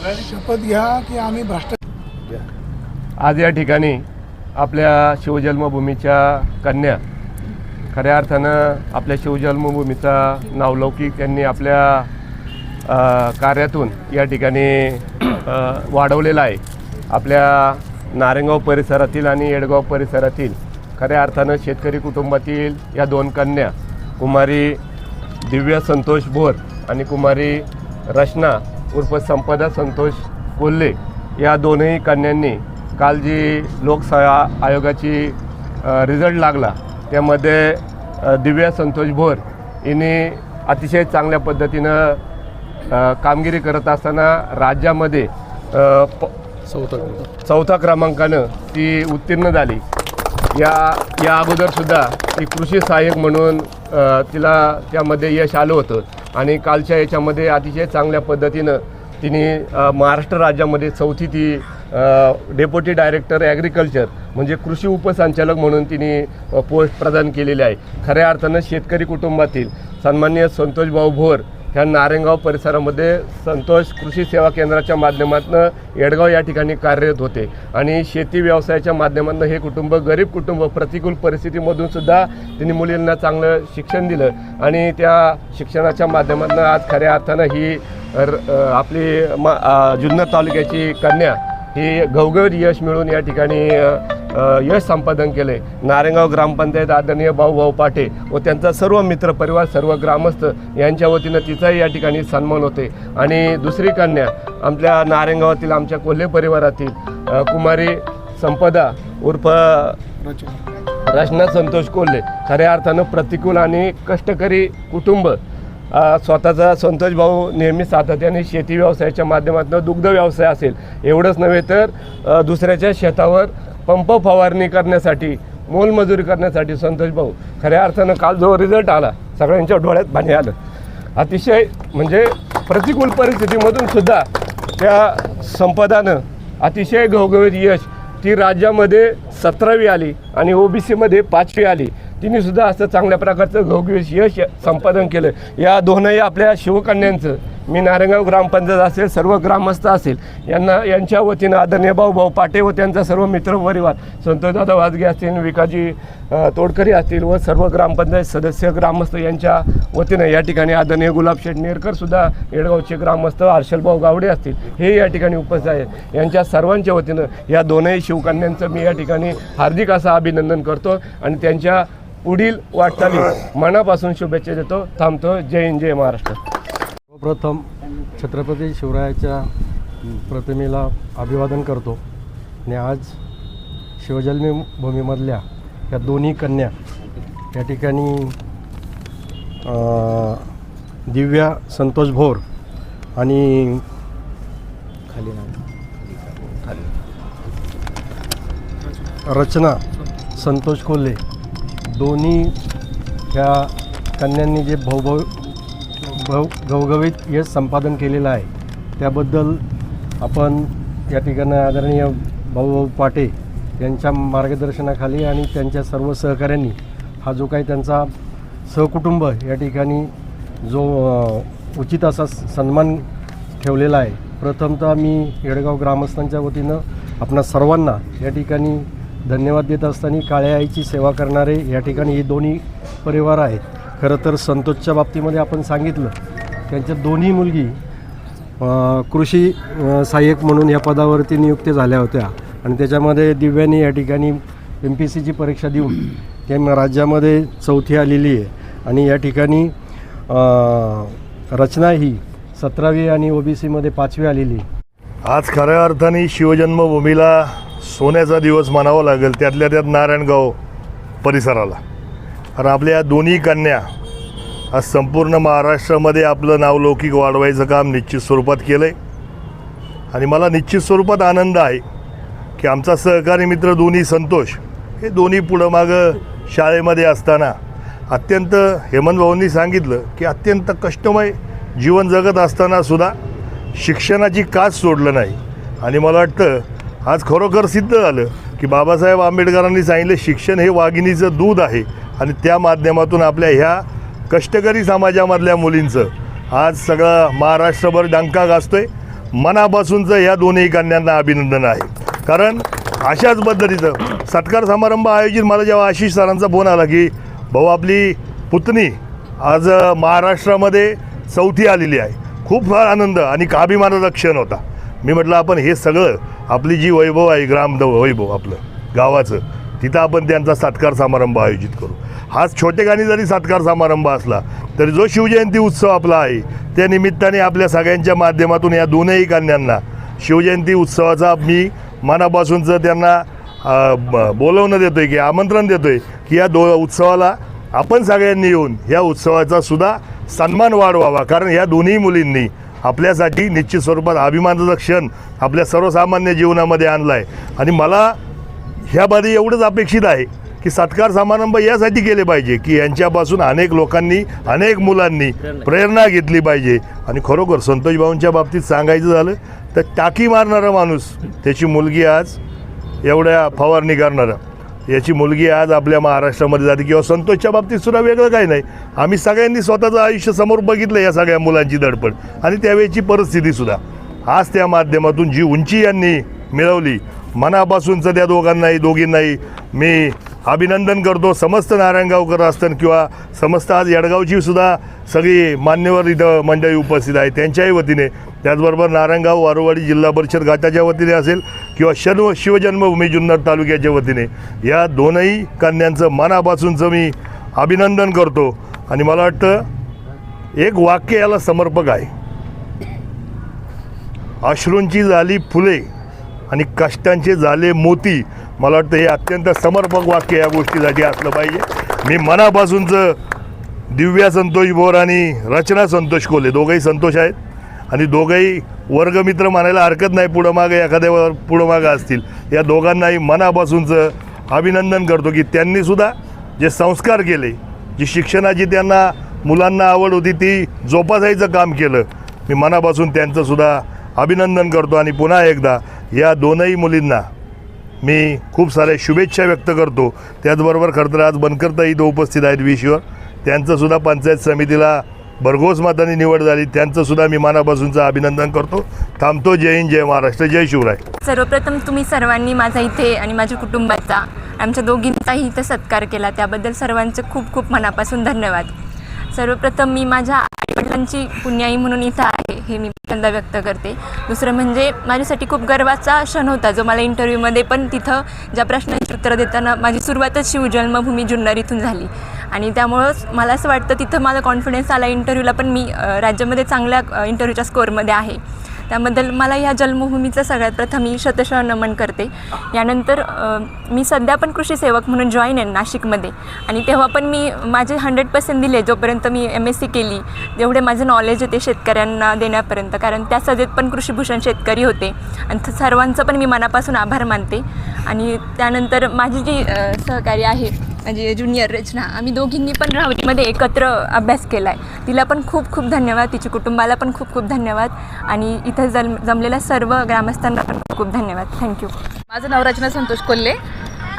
शपथ घ्या की आम्ही भ्रष्टाचार आज या ठिकाणी आपल्या शिवजन्मभूमीच्या कन्या खऱ्या अर्थानं आपल्या शिवजन्मभूमीचा नावलौकिक त्यांनी आपल्या कार्यातून या ठिकाणी वाढवलेला आहे. आपल्या नारेगाव परिसरातील आणि येडगाव परिसरातील खऱ्या अर्थानं शेतकरी कुटुंबातील या दोन कन्या कुमारी दिव्या संतोष भोर आणि कुमारी रचना उर्फ संपदा संतोष कोल्हे या दोनही कन्यांनी काल जी लोकसेवा आयोगाची रिझल्ट लागला त्यामध्ये दिव्या संतोष भोर हिने अतिशय चांगल्या पद्धतीनं कामगिरी करत असताना राज्यामध्ये प चौथा क्रमांकानं ती उत्तीर्ण झाली. या या अगोदरसुद्धा ती कृषी सहाय्यक म्हणून तिला त्यामध्ये यश आलं होतं. आणि कालच्या याच्यामध्ये अतिशय चांगल्या पद्धतीनं तिने महाराष्ट्र राज्यामध्ये चौथी ती डेप्युटी डायरेक्टर ॲग्रिकल्चर म्हणजे कृषी उपसंचालक म्हणून तिने पोस्ट प्रदान केलेली आहे. खऱ्या अर्थानं शेतकरी कुटुंबातील सन्मान्य संतोष भाऊ भोर ह्या नारेगाव परिसरामध्ये संतोष कृषी सेवा केंद्राच्या माध्यमातून येडगाव या ठिकाणी कार्यरत होते. आणि शेती व्यवसायाच्या माध्यमातून हे कुटुंब गरीब कुटुंब प्रतिकूल परिस्थितीमधून सुद्धा त्यांनी मुलींना चांगलं शिक्षण दिलं. आणि त्या शिक्षणाच्या माध्यमातून आज खऱ्या अर्थानं ही र- आपली मा जुन्नर तालुक्याची कन्या ही घवघवीत यश मिळून या ठिकाणी यश संपादन केले. नारेगाव ग्रामपंचायत आदरणीय भाऊ भाऊ पाटे व त्यांचा सर्व मित्र परिवार सर्व ग्रामस्थ यांच्या वतीनं तिचाही या ठिकाणी सन्मान होते. आणि दुसरी कन्या आपल्या नारेगावातील आमच्या कोल्हे परिवारातील कुमारी संपदा उर्फ रचना संतोष कोल्हे. खऱ्या अर्थानं प्रतिकूल आणि कष्टकरी कुटुंब. स्वतःचा संतोष भाऊ नेहमी सातत्याने शेती व्यवसायाच्या माध्यमातून दुग्ध व्यवसाय असेल. एवढंच नव्हे तर दुसऱ्याच्या शेतावर पंप फवारणी करण्यासाठी मोलमजुरी करण्यासाठी संतोष भाऊ खऱ्या अर्थानं काल जो रिझल्ट आला सगळ्यांच्या डोळ्यात पाणी आलं. अतिशय म्हणजे प्रतिकूल परिस्थितीमधून सुद्धा त्या संपदानं अतिशय घवघवीत यश ती राज्यामध्ये सतरावी आली आणि ओबीसीमध्ये पाचवी आली. तिने सुद्धा असं चांगल्या प्रकारचं घवघवीत यश संपादन केलं. या दोनही आपल्या शिवकन्यांचं मी नारायणगाव ग्रामपंचायत असेल सर्व ग्रामस्थ असेल यांना यांच्या वतीनं आदरणीय भाऊ भाऊ पाटे व त्यांचा सर्व मित्रपरिवार संतोषदादा वाजगे असतील विकाजी तोडकरी असतील व सर्व ग्रामपंचायत सदस्य ग्रामस्थ यांच्या वतीनं या ठिकाणी आदरणीय गुलाबशेठ नेरकर सुद्धा येडगावचे ग्रामस्थ हर्षलभाऊ गावडे असतील हे या ठिकाणी उपस्थित आहेत. यांच्या सर्वांच्या वतीनं या दोनही शिवकन्यांचं मी या ठिकाणी हार्दिक असं अभिनंदन करतो आणि त्यांच्या पुढील वाटचाली मनापासून शुभेच्छा देतो. थांबतो. जय हिंद जय महाराष्ट्र. सर्वप्रथम छत्रपती शिवरायाच्या प्रतिमेला अभिवादन करतो. आणि आज शिवजन्मी भूमीमधल्या या दोन्ही कन्या या ठिकाणी दिव्या संतोष भोर आणि रचना संतोष कोल्हे. दोन्ही ह्या कन्यांनी जे भाऊभाऊ भाऊ घवघवीत यश संपादन केलेलं आहे. त्याबद्दल आपण या ठिकाणी आदरणीय भाऊभाऊ पाटे यांच्या मार्गदर्शनाखाली आणि त्यांच्या सर्व सहकाऱ्यांनी हा जो काही त्यांचा सहकुटुंब या ठिकाणी जो उचित असा स- सन्मान ठेवलेला आहे. प्रथमतः मी येडगाव ग्रामस्थांच्या वतीनं आपणा सर्वांना या ठिकाणी धन्यवाद देत असताना काळ्या आईची सेवा करणारे या ठिकाणी हे दोन्ही परिवार आहेत. खरं तर संतोषच्या बाबतीमध्ये आपण सांगितलं त्यांच्या दोन्ही मुलगी कृषी सहाय्यक म्हणून या पदावरती नियुक्त झाल्या होत्या. आणि त्याच्यामध्ये दिव्यांनी या ठिकाणी एम पी सीची परीक्षा देऊन ते राज्यामध्ये चौथी आलेली आहे. आणि या ठिकाणी रचना ही सतरावी आणि ओ बी सीमध्ये पाचवी आलेली आज खऱ्या अर्थाने शिवजन्मभूमीला सोन्याचा दिवस मानावा लागेल त्यातल्या त्यात नारायणगाव परिसराला. कारण आपल्या या दोन्ही कन्या आज संपूर्ण महाराष्ट्रामध्ये आपलं नाव लौकिक वाढवायचं काम निश्चित स्वरूपात केलं आहे आणि मला निश्चित स्वरूपात आनंद आहे की आमचा सहकारी मित्र दोन्ही संतोष हे दोन्ही पुढं मागं शाळेमध्ये असताना अत्यंत हेमंत भाऊंनी सांगितलं की अत्यंत कष्टमय जीवन जगत असताना सुद्धा शिक्षणाची काच सोडलं नाही. आणि मला वाटतं आज खरोखर सिद्ध झालं की बाबासाहेब आंबेडकरांनी सांगितलं शिक्षण हे वाघिणीचं दूध आहे. आणि त्या माध्यमातून आपल्या ह्या कष्टकरी समाजामधल्या मुलींचं आज सगळं महाराष्ट्रभर डंका गाजतोय मनापासूनचं या दोन्ही कन्यांना अभिनंदन आहे. कारण अशाच पद्धतीचं सत्कार समारंभ आयोजित मला जेव्हा आशिष सरांचा फोन आला की भाऊ आपली पुतणी आज महाराष्ट्रामध्ये चौथी आलेली आहे. खूप फार आनंद आणि अभिमानाचा क्षण होता. मी म्हटलं आपण हे सगळं आपली जी वैभव आहे ग्राम द- वैभव आपलं गावाचं तिथं आपण त्यांचा सत्कार समारंभ आयोजित करू. हाच छोटेखानी जरी सत्कार समारंभ असला तरी जो शिवजयंती उत्सव आपला आहे त्या निमित्ताने आपल्या सगळ्यांच्या माध्यमातून या दोनही कन्यांना शिवजयंती उत्सवाचा मी मनापासूनचं त्यांना ब- बोलवणं देतोय की आमंत्रण देतोय की या दो उत्सवाला आपण सगळ्यांनी येऊन या उत्सवाचा सुद्धा सन्मान वाढवावा. कारण ह्या दोन्ही मुलींनी आपल्यासाठी निश्चित स्वरूपात अभिमानाचा क्षण आपल्या सर्वसामान्य जीवनामध्ये आणला आहे आणि मला ह्यामध्ये एवढंच अपेक्षित आहे की सत्कार समारंभ यासाठी केले पाहिजे की यांच्यापासून अनेक लोकांनी अनेक मुलांनी प्रेरणा. घेतली पाहिजे. आणि खरोखर संतोष भाऊंच्या बाबतीत सांगायचं झालं तर टाकी मारणारा माणूस त्याची मुलगी आज एवढ्या फवारणी करणारा याची मुलगी आज आपल्या महाराष्ट्रामध्ये जाते किंवा संतोषच्या बाबतीत सुद्धा वेगळं काही नाही. आम्ही सगळ्यांनी स्वतःचं आयुष्य समोर बघितलं या सगळ्या मुलांची धडपड. आणि त्यावेळची परिस्थितीसुद्धा आज त्या माध्यमातून जी उंची यांनी मिळवली. मनापासूनचं त्या दोघांनाही दोघींनाही मी अभिनंदन करतो. समस्त नारायणगावकर असतं किंवा समस्त आज यडगावची सुद्धा सगळी मान्यवर इथं मंडळी उपस्थित आहे त्यांच्याही वतीने त्याचबरोबर नारायणगाव वारोवाडी जिल्हा परिषद घाटाच्या वतीने असेल किंवा शर्व शिवजन्मभूमी जुन्नर तालुक्याच्या वतीने या दोनही कन्यांचं मनापासूनचं मी अभिनंदन करतो. आणि मला वाटतं एक वाक्य याला समर्पक आहे. अश्रूंची झाली फुले. आणि कष्टांचे झाले मोती. मला वाटतं हे अत्यंत समर्पक वाक्य या गोष्टीसाठी असलं पाहिजे. मी मनापासूनचं दिव्या संतोष बोर आणि रचना संतोष कोले दोघंही संतोष आहेत. आणि दोघंही वर्गमित्र म्हणायला हरकत नाही पुढं मागं एखाद्या पुढं मागं असतील. या दोघांनाही मनापासूनचं अभिनंदन करतो की त्यांनीसुद्धा जे संस्कार केले जी शिक्षणाची त्यांना मुलांना आवड होती ती जोपासायचं काम केलं. मी मनापासून त्यांचंसुद्धा अभिनंदन करतो आणि पुन्हा एकदा या दोनही मुलींना मी खूप साऱ्या शुभेच्छा व्यक्त करतो. त्याचबरोबर खरं तर आज बनकरता इथं उपस्थित आहेत विश्वर. त्यांचंसुद्धा पंचायत समितीला भरघोस मातांनी निवड झाली. त्यांचंसुद्धा मी मनापासूनचं अभिनंदन करतो. थांबतो. जय हिंद जय महाराष्ट्र जय शिवराय. सर्वप्रथम तुम्ही सर्वांनी माझा इथे आणि माझ्या कुटुंबाचा आमच्या दोघींचाही इथं सत्कार केला. त्याबद्दल सर्वांचे खूप खूप मनापासून धन्यवाद. सर्वप्रथम मी माझ्या आईवडिलांची पुण्याई म्हणून इथं हे मी पहिल्यांदा व्यक्त करते. दुसरं म्हणजे माझ्यासाठी खूप गर्वाचा क्षण होता जो मला इंटरव्ह्यूमध्ये पण तिथं ज्या प्रश्नांची उत्तरं देताना माझी सुरुवातच शिवजन्मभूमी जुन्नर इथून झाली. आणि त्यामुळंच मला असं वाटतं तिथं माझा कॉन्फिडन्स आला. इंटरव्ह्यूला पण मी राज्यामध्ये चांगल्या इंटरव्ह्यूच्या स्कोअरमध्ये आहे. त्याबद्दल मला ह्या जन्मभूमीचं सगळ्यात प्रथम मी शतशः नमन करते. यानंतर मी सध्या पण कृषी सेवक म्हणून जॉईन आहे नाशिकमध्ये. आणि तेव्हा पण मी माझे हंड्रेड पर्सेंट दिले जोपर्यंत मी एम एस सी केली जेवढे माझं नॉलेज होते शेतकऱ्यांना देण्यापर्यंत. कारण त्या सजेत पण कृषीभूषण शेतकरी होते. आणि सर्वांचं पण मी मनापासून आभार मानते. आणि त्यानंतर माझी जी सहकारी आहे म्हणजे ज्युनियर रचना आम्ही दोघींनी पण राहुरीमध्ये एकत्र अभ्यास केला आहे तिला पण खूप खूप धन्यवाद तिच्या कुटुंबाला पण खूप खूप धन्यवाद आणि इथं जल जमलेल्या सर्व ग्रामस्थांना पण खूप खूप धन्यवाद. थँक्यू माझं नाव रचना संतोष कोल्हे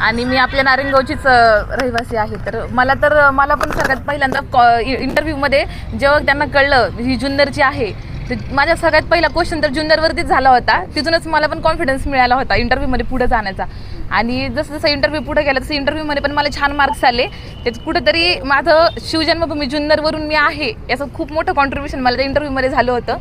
आणि मी आपल्या नारायणगावचीच रहिवासी आहे. तर मला तर मला पण सगळ्यात पहिल्यांदा कॉ इंटरव्ह्यूमध्ये जेव्हा त्यांना कळलं ही जुन्नरची आहे तर माझ्या सगळ्यात पहिला क्वेश्चन तर जुन्नरवरतीच झाला होता. तिथूनच मला पण कॉन्फिडन्स मिळाला होता इंटरव्ह्यूमध्ये पुढे जाण्याचा. आणि जसं जसं इंटरव्ह्यू पुढे गेला तसं इंटरव्ह्यूमध्ये पण मला छान मार्क्स आले. त्याच कुठंतरी माझं शिवजन्मभूमी जुन्नरवरून मी आहे याचं खूप मोठं कॉन्ट्रीब्युशन मला त्या इंटरव्ह्यूमध्ये झालं होतं.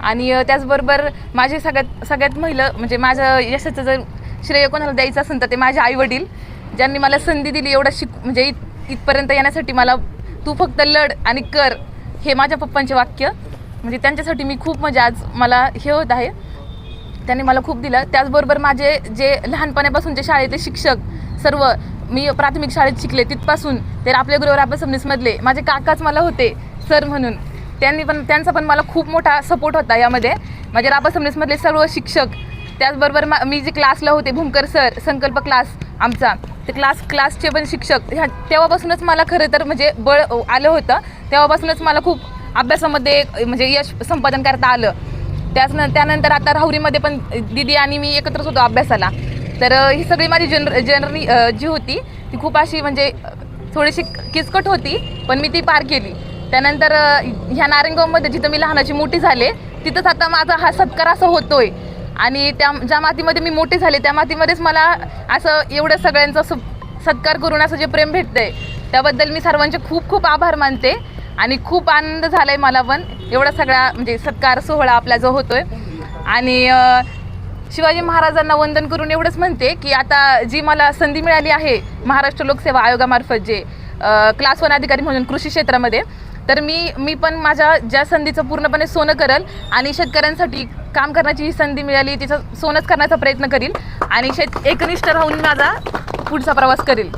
आणि त्याचबरोबर माझे सगळ्यात सगळ्यात महिलं म्हणजे माझं यशाचं जर श्रेय कोणाला द्यायचं असेल तर ते माझे आईवडील ज्यांनी मला संधी दिली एवढं शिक म्हणजे इथपर्यंत येण्यासाठी मला तू फक्त लढ आणि कर हे माझ्या पप्पांचे वाक्य. म्हणजे त्यांच्यासाठी मी खूप म्हणजे आज मला हे होत आहे. त्यांनी मला खूप दिलं. त्याचबरोबर माझे जे लहानपणापासूनचे शाळेतले शिक्षक सर्व मी प्राथमिक शाळेत शिकले तिथपासून ते आपल्या गृहराब सबनीसमधले माझे काकाच मला होते सर म्हणून. त्यांनी पण त्यांचा पण मला खूप मोठा सपोर्ट होता यामध्ये. माझे राबा सबनीसमधले सर्व शिक्षक त्याचबरोबर मा मी जे क्लासला होते भूमकर सर संकल्प क्लास आमचा ते क्लास क्लासचे पण शिक्षक ह्या तेव्हापासूनच मला खरं तर म्हणजे बळ आलं होतं. तेव्हापासूनच मला खूप अभ्यासामध्ये म्हणजे यश संपादन करता आलं. त्याच त्यानंतर आता राहुरीमध्ये पण दिदी आणि मी एकत्रच होतो अभ्यासाला. तर ही सगळी माझी जनर जनरली जी होती ती खूप अशी म्हणजे थोडीशी किचकट होती पण मी ती पार केली. त्यानंतर ह्या नारायणगावमध्ये जिथं मी लहानाची मोठी झाले तिथंच आता माझा हा सत्कार असं होतोय. आणि त्या ज्या मातीमध्ये मी मोठी झाले त्या मातीमध्येच मला असं एवढं सगळ्यांचं असं सत्कार करून असं जे प्रेम भेटतंय त्याबद्दल मी सर्वांचे खूप खूप आभार मानते. आणि खूप आनंद झाला आहे मला पण. एवढा सगळा म्हणजे सत्कार सोहळा आपला जो होतोय. आणि शिवाजी महाराजांना वंदन करून एवढंच म्हणते की आता जी मला संधी मिळाली आहे महाराष्ट्र लोकसेवा आयोगामार्फत जे क्लास वन अधिकारी म्हणून कृषी क्षेत्रामध्ये तर मी मी पण माझ्या ज्या संधीचं पूर्णपणे सोनं करल आणि शेतकऱ्यांसाठी काम करण्याची ही संधी मिळाली तिचं सोनंच करण्याचा प्रयत्न करील आणि शेत एकनिष्ठ राहून माझा पुढचा प्रवास करेल.